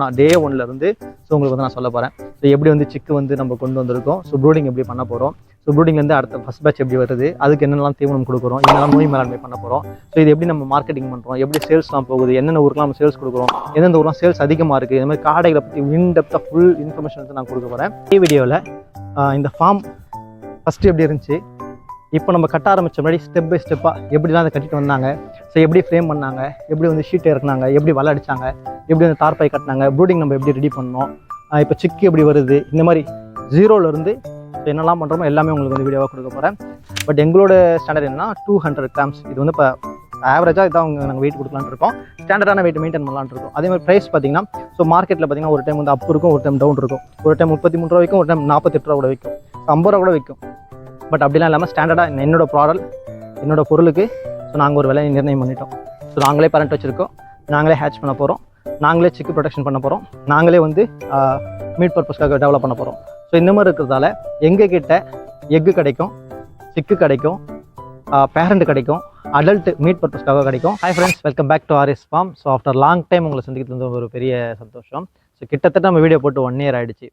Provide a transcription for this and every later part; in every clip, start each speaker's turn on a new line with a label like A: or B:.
A: நான் டே இருந்து ஸோ உங்களுக்கு வந்து நான் சொல்ல போகிறேன் ஸோ எப்படி வந்து சிக்கு வந்து நம்ம கொண்டு வந்திருக்கோம்? ஸோ ப்ரூடிங் எப்படி பண்ண போகிறோம் ஸோ ப்ரூடிங்லேருந்து அடுத்த ஃபஸ்ட் பேட்ச் எப்படி வருது? அதுக்கு என்னென்னலாம் தீவனம் கொடுக்குறோம்? என்னெல்லாம் நோய் மேலாண்மை பண்ண போகிறோம் ஸோ இது எப்படி நம்ம மார்க்கெட்டிங் பண்ணுறோம் எப்படி சேல்ஸ்லாம் போகுது? என்னென்ன ஊருக்குலாம் நம்ம சேல்ஸ் கொடுக்குறோம்? எந்தெந்த ஊர்லாம் சேல்ஸ் அதிகமாக இருக்குது இந்த மாதிரி காடைகளை பற்றி இன்டெப்த்தாக ஃபுல் இன்ஃபர்மேஷன் வந்து நான் கொடுக்க போகிறேன் இந்த வீடியோவில் இந்த ஃபார்ம் ஃபஸ்ட்டு எப்படி இருந்துச்சு? இப்போ நம்ம கட்ட ஆரம்பித்த முன்னாடி ஸ்டெப் பை ஸ்டெப்பாக எப்படிலாம் அதை கட்டிட்டு வந்தாங்க? ஸோ எப்படி ஃப்ரேம் பண்ணாங்க? எப்படி வந்து ஷீட் இறக்குனாங்க? எப்படி வலை அடிச்சாங்க? எப்படி அந்த தார்பாய் கட்டினாங்க ப்ரூடிங் நம்ம எப்படி ரெடி பண்ணோம் இப்போ சிக்கு எப்படி வருது இந்த மாதிரி ஜீரோலேருந்து என்னெல்லாம் பண்ணுறோமோ எல்லாமே உங்களுக்கு வந்து வீடியோவாக கொடுக்க போகிறேன் பட் எங்களோட ஸ்டாண்டர்ட் என்னன்னா டூ ஹண்ட்ரட் கிராம்ஸ் இது வந்து இப்போ ஆவரேஜாக இதான் அவங்க நாங்கள் வெயிட் கொடுக்கலான்னு இருக்கோம். ஸ்டாண்டர்டான வெயிட் மெயின்டைன் பண்ணலான்னு இருக்கோம். அதே மாதிரி ப்ரைஸ் பார்த்தீங்கன்னா ஸோ மார்க்கெட்டில் பார்த்தீங்கன்னா ஒரு டைம் வந்து அப் இருக்கும் ஒரு டைம் டவுன் இருக்கும். ஒரு டைம் முப்பத்தி மூணு ரூபா விற்கும் ஒரு டைம் நாற்பத்தெட்டு ரூபா கூட விற்கும் ஐம்பது ரூபா கூட விற்கும் பட் அப்படிலாம் இல்லாமல் ஸ்டாண்டர்டாக என்னோட ப்ராடக்ட் என்னோட பொருளுக்கு ஸோ நாங்கள் ஒரு விலை நிர்ணயம் பண்ணிட்டோம். ஸோ நாங்களே பரண்ட் வச்சுருக்கோம். நாங்களே ஹேட்ச் பண்ண போகிறோம் நாங்களே சிக்கு ப்ரொடெக்ஷன் பண்ண போகிறோம் நாங்களே வந்து மீட் பர்பஸ்க்காக டெவலப் பண்ண போகிறோம் ஸோ இந்த மாதிரி இருக்கிறதால எங்கள் கிட்ட எக்கு கிடைக்கும் சிக்கு கிடைக்கும் பேரண்ட் கிடைக்கும் அடல்ட் மீட் பர்பஸ்க்காக கிடைக்கும். Hi friends welcome back to RS farm so after long time உங்களை சந்திக்கிறது வந்து ஒரு பெரிய சந்தோஷம். ஸோ கிட்டத்தட்ட நம்ம வீடியோ போட்டு ஒன் இயர் ஆகிடுச்சு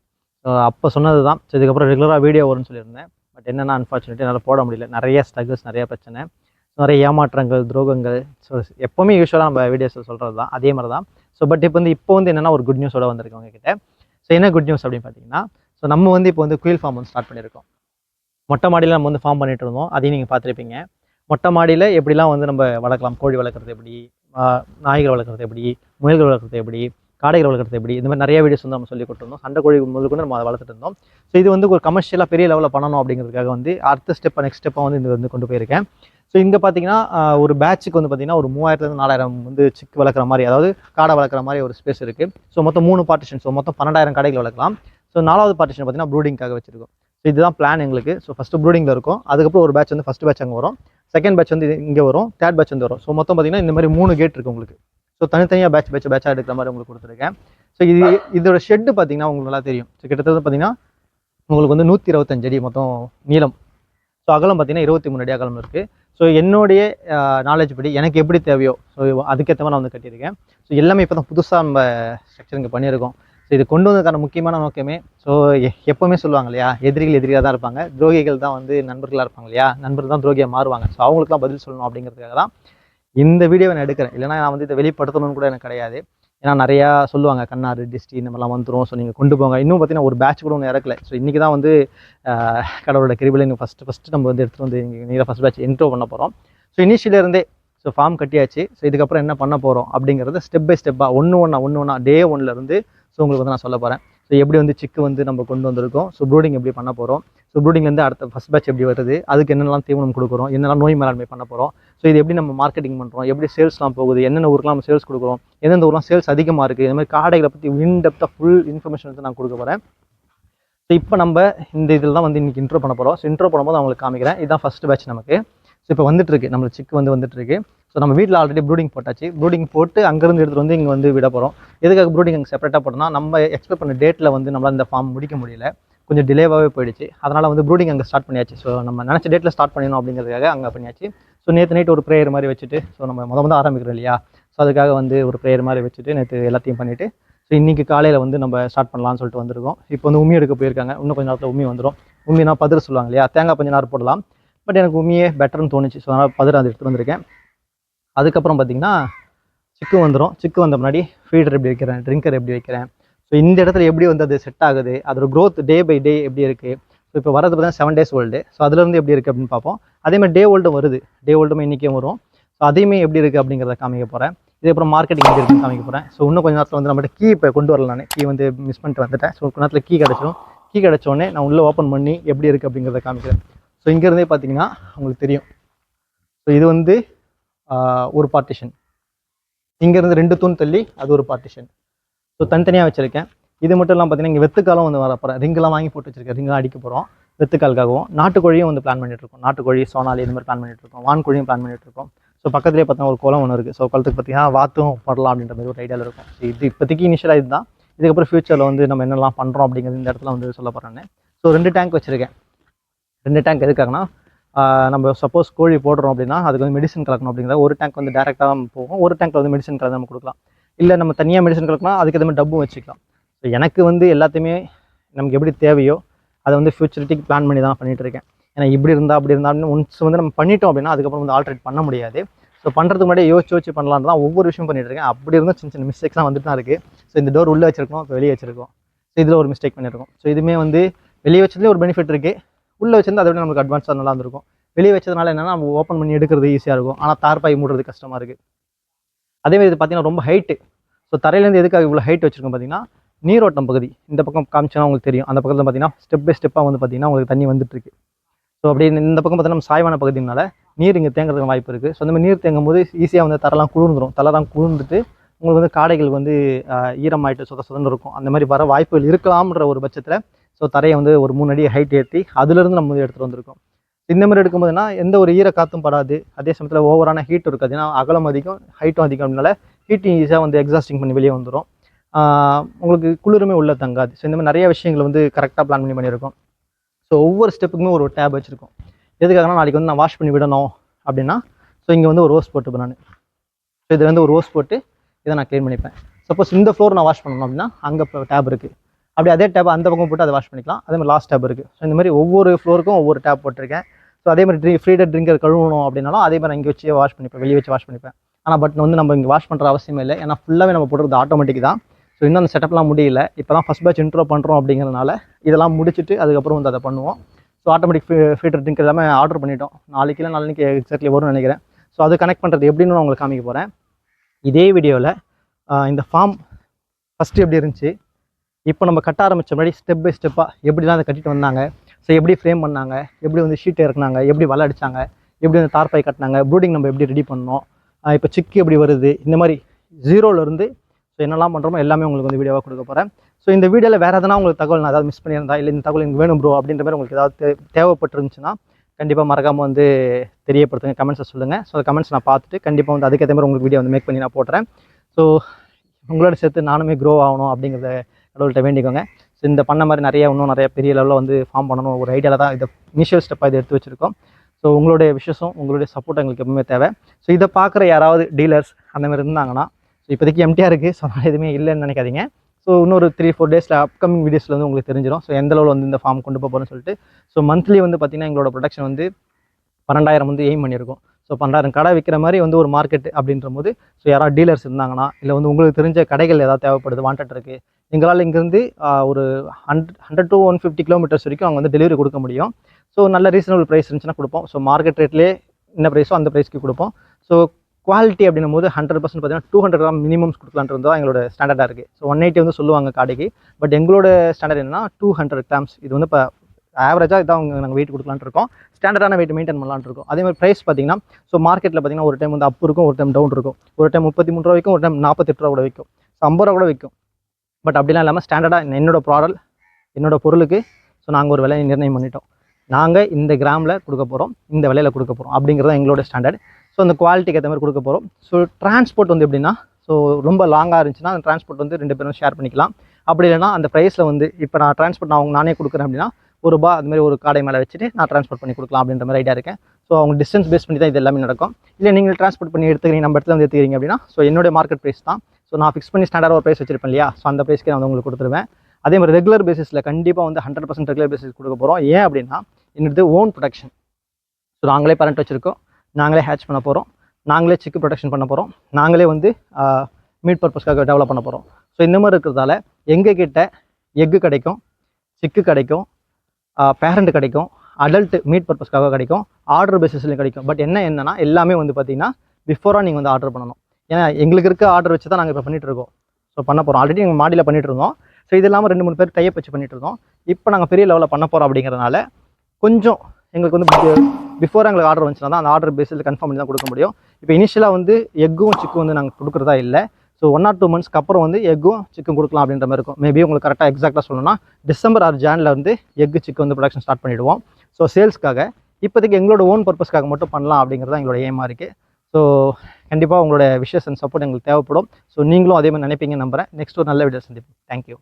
A: ஸோ அப்போ சொன்னது தான் ஸோ இதுக்கப்புறம் ரெகுலராக வீடியோ வரும்னு சொல்லியிருந்தேன். பட் என்னென்னா அன்ஃபார்ச்சுனேட்டி என்னால் போட முடியல. நிறைய ஸ்ட்ரகிள்ஸ் நிறைய பிரச்சனை. நிறைய ஏமாற்றங்கள் துரோகங்கள். ஸோ எப்போவுமே யூஸ்வலாக நம்ம வீடியோஸில் சொல்கிறது தான் அதே மாதிரி தான் ஸோ பட் இப்போ வந்து இப்போ வந்து என்னென்னா ஒரு குட் நியூஸோட வந்திருக்கு உங்ககிட்ட. ஸோ என்ன குட் நியூஸ் அப்படின்னு பார்த்தீங்கன்னா ஸோ நம்ம வந்து இப்போ வந்து குயில் ஃபார்ம் வந்து ஸ்டார்ட் பண்ணியிருக்கோம் மொட்டை மாடியில் நம்ம வந்து ஃபார்ம் பண்ணிட்டு இருந்தோம். அதையும் நீங்கள் பார்த்துருப்பீங்க. மொட்டை மாடியில் எப்படிலாம் வந்து நம்ம வளர்க்கலாம்? கோழி வளர்க்குறது எப்படி? நாய்கள் வளர்க்குறது எப்படி? முயல்கள் வளர்க்குறது எப்படி? காடைகள் வளர்க்குறது எப்படி? இந்த மாதிரி நிறைய வீடியோஸ் வந்து நம்ம சொல்லி கொடுத்துருந்தோம். சண்டை கோழி முதல் கொண்டு நம்ம அதை வளர்த்துட்டு இருந்தோம். ஸோ இது வந்து ஒரு கமர்ஷியலாக பெரிய லெவலில் பண்ணணும் அப்படிங்கிறதுக்காக வந்து அடுத்த ஸ்டெப் நெக்ஸ்ட் ஸ்டெப்பாக வந்து இது வந்து கொண்டு போயிருக்கேன். ஸோ இங்கே பார்த்தீங்கன்னா ஒரு பேட்சுக்கு வந்து பார்த்தீங்கன்னா ஒரு மூவாயிரத்துலேருந்து நாலாயிரம் வந்து சிக்கு வளர்க்குற மாதிரி அதாவது காடை வளர்க்குற மாதிரி ஒரு ஸ்பேஸ் இருக்குது ஸோ மொத்தம் மூணு பார்ட்டிஷன் ஸோ மொத்தம் பன்னெண்டாயிரம் கடைகள் வளர்க்கலாம். ஸோ நாலாவது பார்ட்டிஷன் பார்த்தீங்கன்னா ப்ரூடிங்காக வச்சிருக்கோம். ஸோ இதுதான் பிளான் எங்களுக்கு. ஸோ ஃபஸ்ட்டு ப்ரூடிங்கில் இருக்கும். அதுக்கப்புறம் ஒரு பேட்ச் வந்து ஃபஸ்ட் பேட்ச் அங்கே வரும். செகண்ட் பேட்ச் வந்து இங்கே வரும். தேர்ட் பேட்ச் வந்து வரும். ஸோ மொத்தம் பார்த்தீங்கன்னா இந்த மாதிரி மூணு கேட் இருக்குது உங்களுக்கு. ஸோ தனித்தனியாக பேட்ச் பேட்ச் பேட்சாக எடுக்கிற மாதிரி உங்களுக்கு கொடுத்துருக்கேன். ஸோ இது இதோட ஷெட்டு பார்த்தீங்கன்னா உங்களுக்கு நல்லா தெரியும். ஸோ கிட்டத்தட்ட பார்த்தீங்கன்னா உங்களுக்கு வந்து நூற்றி இருபத்தஞ்சு அடி மொத்தம் நீளம். ஸோ அகலம் பார்த்தீங்கன்னா இருபத்தி மூணு அடி அகலம் இருக்குது ஸோ என்னுடைய நாலேஜ் படி எனக்கு எப்படி தேவையோ ஸோ அதுக்கேற்ற மாதிரி நான் வந்து கட்டியிருக்கேன். ஸோ எல்லாமே இப்போ தான் புதுசாக நம்ம ஸ்ட்ரக்சர் இங்கே பண்ணியிருக்கோம். ஸோ இது கொண்டு வந்ததுக்கான முக்கியமான நோக்கமே ஸோ எப்போவுமே சொல்லுவாங்க இல்லையா எதிரிகள் எதிரியாக தான் இருப்பாங்க. துரோகிகள் தான் வந்து நண்பர்களாக இருப்பாங்க இல்லையா நண்பர்கள் தான் துரோகியாக மாறுவாங்க. ஸோ அவங்களுக்குலாம் பதில் சொல்லணும் அப்படிங்கிறதுக்காக தான் இந்த வீடியோவை நான் எடுக்கிறேன். இல்லைனா நான் வந்து இதை வெளிப்படுத்தணும்னு கூட எனக்கு கிடையாது. ஏன்னா நிறையா சொல்லுவாங்க கண்ணாறு டிஸ்டி இந்த மாதிரிலாம் வந்துடும் ஸோ நீங்கள் கொண்டு போங்க. இன்னும் பார்த்தீங்கன்னா ஒரு பேட்ச் கூட ஒன்று இறக்கல. ஸோ இன்றைக்கி தான் வந்து கடவுளோட கிருபில நீங்கள் ஃபஸ்ட்டு ஃபஸ்ட்டு நம்ம வந்து எடுத்துகிட்டு வந்து இங்கே நீங்கள் ஃபஸ்ட் பேட்ச் இன்ட்ரோ பண்ண போகிறோம் ஸோ இனிஷியலேருந்தே ஸோ ஃபார்ம் கட்டியாச்சு. ஸோ இதுக்கப்புறம் என்ன பண்ண போகிறோம் அப்படிங்கிறத ஸ்டெப் பை ஸ்டெப்பாக ஒன்று ஒன்றா ஒன்று ஒன்றா டே ஒன்லேருந்து ஸோ உங்களுக்கு வந்து நான் சொல்ல போகிறேன் ஸோ எப்படி வந்து சிக்கு வந்து நம்ம கொண்டு வந்திருக்கோம்? ஸோ ப்ரூடிங் எப்படி பண்ண போகிறோம் ஸோ ப்ரூடிங்லேருந்து அடுத்த ஃபஸ்ட் பேட்ச் எப்படி வருது? அதுக்கு என்னென்னலாம் தீவனம் கொடுக்குறோம்? என்னெல்லாம் நோய் மேலாண்மை பண்ண போகிறோம் ஸோ இது எப்படி நம்ம மார்க்கெட்டிங் பண்ணுறோம் எப்படி சேல்ஸ்லாம் போகுது? என்னென்ன ஊருக்குலாம் நம்ம சேல்ஸ் கொடுக்குறோம்? எந்தெந்த ஊர்லாம் சேல்ஸ் அதிகமாக இருக்குது இந்த மாதிரி காடைகளை பற்றி இன் ஃபுல் இன்ஃபர்மேஷன் வந்து நான் கொடுக்க போகிறேன் ஸோ இப்போ நம்ம இந்த இதில் தான் வந்து இன்றைக்கி இன்ட்ரோ பண்ண போகிறோம் ஸோ இன்ட்ரோ பண்ணும்போது அவங்களுக்கு காமிக்கிறேன். இதுதான் ஃபஸ்ட் பேட்ச் நமக்கு. ஸோ இப்போ வந்துட்டு இருக்கு நம்ம சிக்கு வந்து வந்துட்டு இருக்கு ஸோ நம்ம வீட்டில் ஆல்ரெடி ப்ரூடிங் போட்டாச்சு. ப்ரூடிங் போட்டு அங்கேருந்து எடுத்துகிட்டு வந்து இங்கே வந்து விட போகிறோம் எதுக்காக ப்ரூடிங் அங்கே செப்பரேட்டாக போட்டோம்னா நம்ம எக்ஸ்பெக்ட் பண்ண டேட்டில் வந்து நம்மளால் இந்த ஃபார்ம் முடிக்க முடியல. கொஞ்சம் டிலேவாகவே போயிடுச்சு. அதனால் வந்து ப்ரூடிங் அங்கே ஸ்டார்ட் பண்ணியாச்சு. ஸோ நம்ம நினச்ச டேட்டில் ஸ்டார்ட் பண்ணணும் அப்படிங்கிறதுக்காக அங்கே பண்ணியாச்சு. ஸோ நேற்று நைட் ஒரு ப்ரேயர் மாதிரி வச்சுட்டு ஸோ நம்ம முத முதல் ஆரம்பிக்கிறோம் இல்லையா? ஸோ அதுக்காக வந்து ஒரு ப்ரேயர் மாதிரி வச்சுட்டு நேற்று எல்லாத்தையும் பண்ணிவிட்டு ஸோ இன்றைக்கி காலையில் வந்து நம்ம ஸ்டார்ட் பண்ணலாம்னு சொல்லிட்டு வந்திருக்கோம். இப்போ வந்து உமி எடுக்க போயிருக்காங்க. இன்னும் கொஞ்சம் நேரத்தில் உமி வந்துடும் உமினா பதிர் சொல்லுவாங்க இல்லையா? தேங்காய் கொஞ்சம் நேரம் போடலாம். பட் எனக்கு உமியே பெட்டர்னு தோணுச்சு. ஸோ அதனால் பதிர் அதை எடுத்துகிட்டு வந்திருக்கேன். அதுக்கப்புறம் பார்த்தீங்கன்னா சிக்கு வந்துடும் சிக்கு வந்த முன்னாடி ஃபீடர் எப்படி வைக்கிறேன்? ட்ரிங்கர் எப்படி வைக்கிறேன்? ஸோ இந்த இடத்துல எப்படி வந்து அது செட் ஆகுது? அதோட க்ரோத் டே பை டே எப்படி இருக்குது ஸோ இப்போ வரது பார்த்தீங்கன்னா செவன் டேஸ் ஓல்டு ஸோ அதுலேருந்து எப்படி இருக்குது அப்படின்னு பார்ப்போம். அதே மாதிரி டே ஓல்டும் வருது. டே ஓல்டும் இன்றைக்கும் வரும். ஸோ அதையுமே எப்படி இருக்குது அப்படிங்கிறத காமிக்க போகிறேன் இதுக்கப்புறம் மார்க்கெட்டிங் எப்படி இருக்குன்னு காமிக்க போகிறேன் ஸோ இன்னும் கொஞ்சம் நேரத்தில் வந்து நம்மகிட்ட கீ இப்போ கொண்டு வரல நான். கீ வந்து மிஸ் பண்ணிட்டு வந்துட்டேன். ஸோ கொஞ்ச நேரத்தில் கீ கிடச்சிடும் கீ கிடச்சோடனே நான் உள்ளே ஓப்பன் பண்ணி எப்படி இருக்குது அப்படிங்கிறத காமிக்கிறேன். ஸோ இங்கேருந்தே பார்த்தீங்கன்னா உங்களுக்கு தெரியும். ஸோ இது வந்து ஒரு பார்ட்டிஷன் இங்கேருந்து ரெண்டு தூண் தள்ளி அது ஒரு பார்ட்டிஷன் ஸோ தனித்தனியாக வச்சுருக்கேன். இது மட்டும் இல்லாமல் பார்த்தீங்கன்னா இங்கே வெத்துக்காலும் வந்து வர ரிங்கெல்லாம் வாங்கி போட்டு வச்சிருக்கேன் ரிங்கெல்லாம் அடிக்க போகிறோம் வெத்துக்காலுக்காகவும். நாட்டுக்கோழியும் வந்து பிளான் பண்ணிட்டு இருக்கோம். நாட்டுக்கோழி சோனாலி இந்த மாதிரி பிளான் பண்ணிட்டு இருக்கோம். வான்கோழியும் பிளான் பண்ணிட்டு இருக்கோம். ஸோ பக்கத்துலேயே பார்த்தீங்கன்னா ஒரு குளம் ஒன்று இருக்குது ஸோ குளத்துக்கு பார்த்தீங்கன்னா வாத்தும் போடலாம் அப்படின்ற மாதிரி ஒரு ஐடியாவில் இருக்கும். ஸோ இது இப்போதைக்கு இனிஷியலாக இதுதான். இதுக்கப்புறம் ஃபியூச்சரில் வந்து நம்ம என்னெல்லாம் பண்ணுறோம் அப்படிங்கிறது இந்த இடத்துல வந்து சொல்ல போகிறேன்னு ஸோ ரெண்டு டேங்க் வச்சுருக்கேன். ரெண்டு டேங்க் எதுக்காகனா நம்ம சப்போஸ் கோழி போடுறோம் அப்படின்னா அதுக்கு வந்து மெடிசன் கலக்கணும் அப்படிங்கிறத ஒரு டேங்க் வந்து டேரெக்டாக போகும். ஒரு டேங்க்கில் வந்து மெடிசன் கலந்து நம்ம கொடுக்கலாம். இல்லை நம்ம தனியாக மெடிசன் கலக்கலாம் அதுக்கு எதுவுமே டப்பும் வச்சுக்கலாம். ஸோ எனக்கு வந்து எல்லாத்தையுமே நமக்கு எப்படி தேவையோ அதை வந்து ஃபியூச்சரிட்டிக்கு பிளான் பண்ணி தான் பண்ணிகிட்ருக்கேன் இருக்கேன் ஏன்னா இப்படி இருந்தால் அப்படி இருந்தால் ஒன்ஸ் வந்து நம்ம பண்ணிட்டோம் அப்படின்னா அதுக்கப்புறம் வந்து ஆல்ட்ரேட் பண்ண முடியாது. ஸோ பண்ணுறதுக்கு முன்னாடி யோசிச்சு யோசிச்சு பண்ணலான்னு தான் ஒவ்வொரு விஷயம் பண்ணிட்டு இருக்கேன் அப்படி இருந்தால் சின்ன சின்ன மிஸ்டேக்ஸ்லாம் வந்துட்டு தான் இருக்குது ஸோ இந்த டோர் உள்ளே வச்சிருக்கோம் இப்போ வெளியே வச்சிருக்கோம். ஸோ இதில் ஒரு மிஸ்டேக் பண்ணியிருக்கோம் ஸோ இதுவுமே வந்து வெளியே வச்சதுலேயே ஒரு பெனிஃபிட் இருக்குது உள்ளே வச்சிருந்தா அதை விட நமக்கு அட்வான்ஸாக நல்லா இருந்திருக்கும். வெளியே வச்சதுனால என்னென்னா நம்ம ஓப்பன் பண்ணி எடுக்கிறது ஈஸியாக இருக்கும். ஆனால் தார்பாய் மூடுறது கஷ்டமாக இருக்குது அதேமாதிரி இது பார்த்திங்கன்னா ரொம்ப ஹைட்டு ஸோ தரையிலேருந்து எதுக்காக இவ்வளோ ஹைட் வச்சிருக்கோம் பார்த்தீங்கன்னா நீரோட்டம் பகுதி. இந்த பக்கம் காமிச்சோன்னா உங்களுக்கு தெரியும். அந்த பக்கத்தில் பார்த்தீங்கன்னா ஸ்டெப் பை ஸ்டெப்பாக வந்து பார்த்தீங்கன்னா உங்களுக்கு தண்ணி வந்துட்டுருக்கு. ஸோ அப்படி இந்த பக்கம் பார்த்தீங்கன்னா சாய்வான பகுதினால நீர் இங்கே தேங்குறதுக்கு வாய்ப்பு இருக்குது ஸோ அந்த மாதிரி நீர் தேங்கும் போது ஈஸியாக வந்து தரெல்லாம் குளிர்ந்துடும் தலலாம் குளிர்ந்துட்டு உங்களுக்கு வந்து காடைகள் வந்து ஈரமாயிட்டு சொத சொதன்னு இருக்கும். அந்த மாதிரி வர வாய்ப்புகள் இருக்கலாம்ன்ற ஒரு பட்சத்தில் ஸோ தரையை வந்து ஒரு மூணு அடி ஹைட் ஏற்றி அதுலேருந்து நம்ம வந்து எடுத்துகிட்டு வந்திருக்கோம். இந்த மாதிரி எடுக்கும்போதுனா எந்த ஒரு ஈர காத்தும் படாது. அதே சமயத்தில் ஓவரான ஹீட் இருக்காது. ஏன்னா அகலம் அதிகம் ஹைட்டும் அதிகம் அப்படினால ஹீட்டிங் ஈஸியாக வந்து எக்ஸாஸ்டிங் பண்ணி வெளியே வந்துடும் உங்களுக்கு குளிருமே உள்ளே தங்காது. ஸோ இந்த மாதிரி நிறைய விஷயங்கள் வந்து கரெக்டாக பிளான் பண்ணி பண்ணியிருக்கோம். ஸோ ஒவ்வொரு ஸ்டெப்புக்குமே ஒரு டேப் வச்சுருக்கோம். எதுக்காகனா நாளைக்கு வந்து நான் வாஷ் பண்ணி விடணும் அப்படின்னா ஸோ இங்கே வந்து ஒரு ரோஸ் போட்டுப்பேன் நான் ஸோ இதில் வந்து ஒரு ரோஸ் போட்டு இதை நான் க்ளீன் பண்ணிப்பேன். சப்போஸ் இந்த ஃப்ளோர் நான் வாஷ் பண்ணணும் அப்படின்னா அங்கே டேப் இருக்குது அப்படி அதே டேப் அந்த பக்கம் போட்டு அதை வாஷ் பண்ணிக்கலாம். அதே மாதிரி லாஸ்ட் டேப் இருக்குது ஸோ இந்த மாதிரி ஒவ்வொரு ஃப்ளோருக்கும் ஒவ்வொரு டேப் போட்டிருக்கேன். ஸோ அதே மாதிரி ட்ரி ஃப்ரீடர் ட்ரிங்கர் கழுவணும் அப்படின்னாலும் அதே மாதிரி இங்கே வச்சு வாஷ் பண்ணிப்பேன். வெளியே வச்சு வாஷ் பண்ணிப்பேன். ஆனால் பட் வந்து நம்ம இங்கே வாஷ் பண்ணுற அவசியமே இல்லை. ஏன்னா ஃபுல்லாகவே நம்ம போடுறது ஆட்டோமேட்டிக் தான். ஸோ இன்னும் அந்த செட்டப்லாம் முடியல. இப்போ தான் ஃபஸ்ட் பேட்ச் இன்ட்ரோ பண்ணுறோம் அப்படிங்கிறனால இதெல்லாம் முடிச்சுட்டு அதுக்கப்புறம் வந்து அதை பண்ணுவோம். ஸோ ஆட்டோமேட்டிக் ஃபீட்டர் ட்ரிங்க் எல்லாமே ஆர்டர் பண்ணிட்டோம். நாளைக்கு இல்லை நாளைக்கு எக்ஸாக்ட்லி வரும்னு நினைக்கிறேன். ஸோ அது கனெக்ட் பண்ணுறது எப்படின்னு நான் உங்களுக்கு காமிக்க போகிறேன் இதே வீடியோவில் இந்த ஃபார்ம் ஃபஸ்ட்டு எப்படி இருந்துச்சு? இப்போ நம்ம கட்ட ஆரம்பிச்ச முன்னாடி ஸ்டெப் பை ஸ்டெப்பாக எப்படிலாம் அதை கட்டிட்டு வந்தாங்க? ஸோ எப்படி ஃப்ரேம் பண்ணாங்க? எப்படி வந்து ஷீட் இறக்குனாங்க? எப்படி வலை அடிச்சாங்க? எப்படி வந்து தார்பாய் கட்டினாங்க? ப்ரூடிங் நம்ம எப்படி ரெடி பண்ணோம்? இப்போ சிக்கு எப்படி வருது? இந்த மாதிரி ஜீரோலேருந்து ஸோ என்னெல்லாம் பண்ணுறோமோ எல்லாமே உங்களுக்கு வந்து வீடியோவாக கொடுக்க போகிறேன் ஸோ இந்த வீடியோவில் வேறு எதனா உங்களுக்கு தகவல் நான் ஏதாவது மிஸ் பண்ணியிருந்தா இல்லை இந்த தகவல் எனக்கு வேணும் ப்ரோ அப்படின்ற மாதிரி உங்களுக்கு ஏதாவது தேவைப்பட்டுருந்துச்சுன்னா கண்டிப்பாக மறக்காமல் வந்து தெரியப்படுத்துங்க கமெண்ட்ஸை சொல்லுங்கள் ஸோ கமெண்ட்ஸ் நான் பார்த்துட்டு கண்டிப்பாக வந்து அதுக்கேற்ற மாதிரி உங்களுக்கு வீடியோ வந்து மேக் பண்ணி நான் போட்டுறேன். ஸோ உங்களோட சேர்த்து நானுமே க்ரோ ஆகணும் அப்படிங்கிறத கடவுள்கிட்ட வேண்டிக்கோங்க. ஸோ இந்த பண்ண மாதிரி நிறைய இன்னும் நிறைய பெரிய லெவலில் வந்து ஃபார்ம் பண்ணணும். ஒரு ஐடியாவில் தான் இதை இனிஷியல் ஸ்டெப்பாக இதை எடுத்து வச்சுருக்கோம். ஸோ உங்களுடைய விஷயம் உங்களுடைய சப்போர்ட் எங்களுக்கு எப்பவுமே தேவை. ஸோ இதை பார்க்குற யாராவது டீலர்ஸ் அந்த மாதிரி இருந்தாங்கன்னா இப்போதைக்கு எம்டியாக இருக்குது ஸோ அதனால் எதுவுமே இல்லைன்னு நினைக்காதீங்க. ஸோ இன்னொரு த்ரீ ஃபோர் டேஸில் அப்கமிங் வீடியோஸில் வந்து உங்களுக்கு தெரிஞ்சிடும் ஸோ எந்த அளவில் வந்து இந்த ஃபார்ம் கொண்டு போக போகிறோம்னு சொல்லிட்டு. ஸோ மந்த்லி வந்து பார்த்திங்கன்னா எங்களோட ப்ரொடக்ஷன் வந்து பன்னெண்டாயிரம் வந்து எய்ம் பண்ணியிருக்கோம். ஸோ பன்னெண்டாயிரம் கடை விற்கிற மாதிரி வந்து ஒரு மார்க்கெட் அப்படின்ற போது ஸோ யாராவது டீலர்ஸ் இருந்தாங்கன்னா இல்லை வந்து உங்களுக்கு தெரிஞ்ச கடைகள் ஏதாவது தேவைப்படுது வாண்டட் இருக்குது எங்களால் இங்கேருந்து ஒரு hundred hundred to one fifty kilometres வரைக்கும் அவங்க வந்து டெலிவரி கொடுக்க முடியும். ஸோ நல்ல ரீசனபிள் ப்ரைஸ் இருந்துச்சுன்னா கொடுப்போம். ஸோ மார்க்கெட் ரேட்லேயே என்ன ப்ரைஸோ அந்த ப்ரைஸ்க்கு கொடுப்போம். ஸோ குவாலிட்டி அப்படின்னும் போது ஹண்ட்ரட் பர்சன்ட் பார்த்தீங்கன்னா டூ ஹண்ட்ரட் கிராம் மினிமம்ஸ் கொடுக்கலான்றது தான் எங்களோட ஸ்டாண்டர்டாக இருக்குது ஸோ ஒன் எயிட்டி வந்து சொல்லுவாங்க கடைக்கு. பட் எங்களோட ஸ்டாண்டர்ட் என்னன்னா டூ ஹண்ட்ரட் கிராம்ஸ் இது வந்து இப்போ ஆவரேஜாக இதான் அவங்க நாங்கள் வெயிட் கொடுக்கலான்னு இருக்கோம். ஸ்டாண்டர்டான வெயிட் மெயின்டைன் பண்ணலான்னு இருக்கோம். அதே மாதிரி ப்ரைஸ் பார்த்தீங்கன்னா ஸோ மார்க்கெட்டில் பார்த்தீங்கன்னா ஒரு டைம் வந்து அப் இருக்கும் ஒரு டைம் டவுன் இருக்கும். ஒரு டைம் முப்பத்தி மூணு ரூபா விற்கும் ஒரு டைம் நாற்பத்தெட்டு ரூபா கூட விற்கும். ஸோ ஐம்பது ரூபா கூட விற்கும். பட் அப்படிலாம் இல்லாமல் ஸ்டாண்டர்டாக என்னோட ப்ராடல் என்னோட பொருளுக்கு ஸோ நாங்கள் ஒரு விலையை நிர்ணயம் பண்ணிட்டோம். நாங்கள் இந்த கிராமில் கொடுக்க போகிறோம் இந்த விலையில் கொடுக்க போகிறோம் அப்படிங்கிறது தான் எங்களோட ஸ்டாண்டர்ட் ஸோ அந்த குவாலிட்டிக்கு ஏற்ற மாதிரி கொடுக்க போகிறோம் ஸோ டிரான்ஸ்போர்ட் வந்து எப்படின்னா ஸோ ரொம்ப லாங்காக இருந்துச்சுன்னா அந்த டிரான்ஸ்போர்ட் வந்து ரெண்டு பேரும் ஷேர் பண்ணிக்கலாம். அப்படி இல்லைன்னா அந்த ப்ரைஸில் வந்து இப்போ நான் டிரான்ஸ்போர்ட் நான் அவங்க நானே கொடுக்குறேன் அப்படின்னா ஒரு ரூபா அது மாதிரி ஒரு காடை மேலே வச்சுட்டு நான் ட்ரான்ஸ்போர்ட் பண்ணி கொடுக்கலாம் அப்படின்ற மாதிரி ஐடியா இருக்கேன் ஸோ அவங்க டிஸ்டன்ஸ் பேஸ் பண்ணி தான் இது எல்லாமே நடக்கும். இல்லை நீங்கள் ட்ரான்ஸ்போர்ட் பண்ணி எடுத்துக்கிறீங்க நம்ம இடத்துல வந்து எடுத்துக்கிறீங்க அப்படின்னா ஸோ என்னுடைய மார்க்கெட் ப்ரைஸ் தான். ஸோ நான் ஃபிக்ஸ் பண்ணி ஸ்டாண்டர்ட் ஒரு ப்ரைஸ் வச்சிருப்பேன் இல்லையா? ஸோ அந்த ப்ரைஸ்க்கு நான் வந்து உங்களுக்கு கொடுத்துருவேன். அதே மாதிரி ரெகுலர் பேசிஸில் கண்டிப்பாக வந்து ஹண்ட்ரட் பர்சன்ட் ரெகுலர் பேசிஸ் கொடுக்க போகிறோம் ஏன் அப்படின்னா என்னது ஓன் ப்ரொடக்ஷன் ஸோ நாங்களே பரண்ட் வச்சுருக்கோம். நாங்களே ஹேட்ச் பண்ண போகிறோம் நாங்களே சிக்கு ப்ரொடெக்ஷன் பண்ண போகிறோம் நாங்களே வந்து மீட் பர்பஸ்க்காக டெவலப் பண்ண போகிறோம் ஸோ இந்த மாதிரி இருக்கிறதால எங்கள் கிட்ட எக்கு கிடைக்கும் சிக்கு கிடைக்கும் பேரண்ட் கிடைக்கும் அடல்ட் மீட் பர்பஸ்க்காக கிடைக்கும் ஆர்டர் பேசிஸ்லையும் கிடைக்கும். பட் என்ன என்னன்னா எல்லாமே வந்து பார்த்தீங்கன்னா பிஃபோராக நீங்கள் வந்து ஆர்டர் பண்ணணும். ஏன்னா எங்களுக்கு இருக்க ஆர்டர் வச்சு தான் நாங்கள் இப்போ பண்ணிகிட்டு இருக்கோம். ஸோ பண்ண போகிறோம் ஆல்ரெடி எங்கள் மாடியில் பண்ணிட்டு இருந்தோம். ஸோ இது இல்லாமல் ரெண்டு மூணு பேர் டைப் வச்சு பண்ணிட்டு இருந்தோம். இப்போ நாங்கள் பெரிய லெவலில் பண்ண போகிறோம் அப்படிங்கிறதுனால கொஞ்சம் எங்களுக்கு வந்து பிஃபோர் எங்களுக்கு ஆர்டர் வந்துச்சுன்னா தான் அந்த ஆர்டர் பேஸில் கன்ஃபார்ம் பண்ணி தான் கொடுக்க முடியும். இப்போ இனிஷியலாக வந்து எக்கும் சிக்கும் வந்து நாங்கள் கொடுக்குறதா இல்லை. ஸோ ஒன் ஆர் டூ மந்த்ஸ்க்கு அப்புறம் வந்து எக்கும் சிக்கும் கொடுக்கலாம் அப்படின்ற மாதிரி இருக்கும். மேபி உங்களுக்கு கரெக்டாக எக்ஸாக்டாக சொல்லணும்னா டிசம்பர் ஆர் ஜானில் வந்து எக்கு சிக்கு வந்து ப்ரொடக்ஷன் ஸ்டார்ட் பண்ணிவிடுவோம் ஸோ சேல்ஸ்க்காக இப்போதைக்கு எங்களோட ஓன் பர்பஸ்க்காக மட்டும் பண்ணலாம் அப்படிங்கிறது தான் எங்களோட ஏமா இருக்குது ஸோ கண்டிப்பாக உங்களோட விஷஸ் அண்ட் சப்போர்ட் எங்களுக்கு தேவைப்படும். ஸோ நீங்களும் அதே மாதிரி நினைப்பீங்க நம்புறேன். நெக்ஸ்ட் ஒரு நல்ல வீடியோ சந்திப்போம். தேங்க்யூ